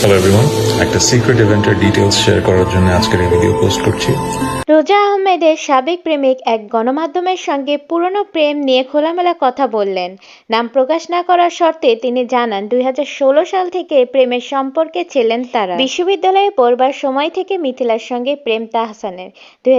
Hello everyone একটা secret ইভেন্টের share করার জন্য আজকের এই ভিডিও পোস্ট করছি। রোজা আহমেদের সাবেক প্রেমিক এক গণমাধ্যমের সঙ্গে পুরনো প্রেম নিয়ে খোলামেলা কথা বললেন। নাম প্রকাশ না করার শর্তে তিনি জানান, দুই সাল থেকে প্রেমের সম্পর্কে ছিলেন তারা। বিশ্ববিদ্যালয়ে পড়বার সময় থেকে মিথিলার সঙ্গে প্রেম তাহসানের দুই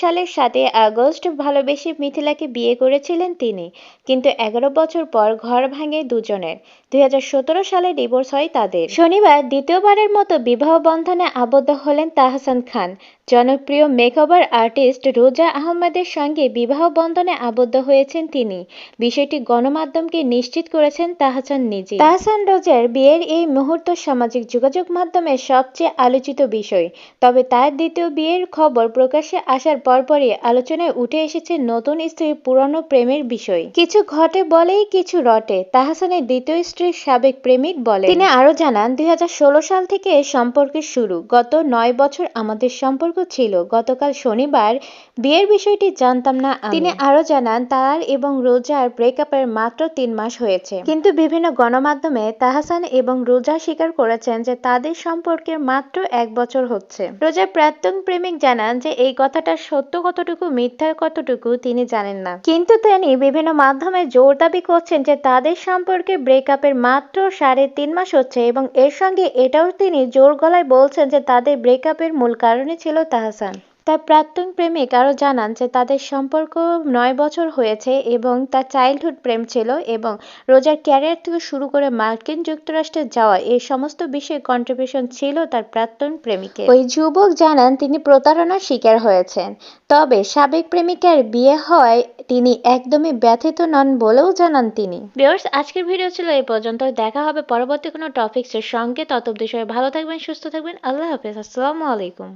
সালের সাতই আগস্ট ভালোবেসে মিথিলাকে বিয়ে করেছিলেন তিনি, কিন্তু এগারো বছর পর ঘর ভাঙে দুজনের। দুই হাজার সতেরো সালে ডিভোর্স হয় তাদের। শনিবার দ্বিতীয়বারের মতো বিবাহ বন্ধনে আবদ্ধ হলেন তাহসান খান। জনপ্রিয় মেকওভার আর্টিস্ট রোজা আহমেদের সঙ্গে বিবাহ বন্ধনে আবদ্ধ হয়েছেন তিনি। বিষয়টি গণমাধ্যমকে নিশ্চিত করেছেন তাহসান নিজে তাহসান রোজার বিয়ের এই মুহূর্ত সামাজিক যোগাযোগ মাধ্যমে সবচেয়ে আলোচিত বিষয়। তবে তার দ্বিতীয় বিয়ের খবর প্রকাশ্যে আসার পরপরই আলোচনায় উঠে এসেছে নতুন স্ত্রীর পুরনো প্রেমের বিষয়। কিছু ঘটে বলেই কিছু রটে, তাহসানের দ্বিতীয় স্ত্রীর সাবেক প্রেমিক বলে তিনি আরও জানান, দুই হাজার সাল থেকে সম্পর্কের শুরু। গত নয় বছর আমাদের সম্পর্ক ছিল। গতকাল শনিবার বিয়ের বিষয়টি জানতাম না তিনি আরও জানান, তার এবং রোজার ব্রেকআপের মাত্র তিন মাস হয়েছে। কিন্তু বিভিন্ন গণমাধ্যমে তাহসান এবং রোজা স্বীকার করেছেন যে তাদের সম্পর্কের মাত্র এক বছর হচ্ছে। রোজার প্রাক্তন প্রেমিক জানান যে এই কথাটা সত্য কতটুকু, মিথ্যা কতটুকু তিনি জানেন না। কিন্তু তিনি বিভিন্ন মাধ্যমে জোর দাবি করছেন যে তাদের সম্পর্কে ব্রেকআপের মাত্র সাড়ে তিন মাস হচ্ছে এবং এর সঙ্গে এটাও তিনি জোর গলায় বলছেন যে তাদের ব্রেকআপের মূল কারণই ছিল তাহসান। তার প্রাক্তন প্রেমিক আরও জানান যে তাদের সম্পর্ক নয় বছর হয়েছে এবং তার চাইল্ডহুড প্রেম ছিল এবং রোজার ক্যারিয়ার থেকে শুরু করে মার্কিন যুক্তরাষ্ট্রে যাওয়া এই সমস্ত বিষয়ে কন্ট্রিবিউশন ছিল তার প্রাক্তন প্রেমিকের। ওই যুবক জানান তিনি প্রতারণার শিকার হয়েছেন তবে সাবেক প্রেমিকার বিয়ে হয় তিনি একদমই ব্যথিত নন বলেও জানান তিনি। ভিউয়ার্স আজকের ভিডিও ছিল এই পর্যন্ত দেখা হবে পরবর্তী কোনো টপিক্সের সঙ্গে। তত বিষয়ে ভালো থাকবেন সুস্থ থাকবেন। আল্লাহ হাফেজ। আসসালামু আলাইকুম।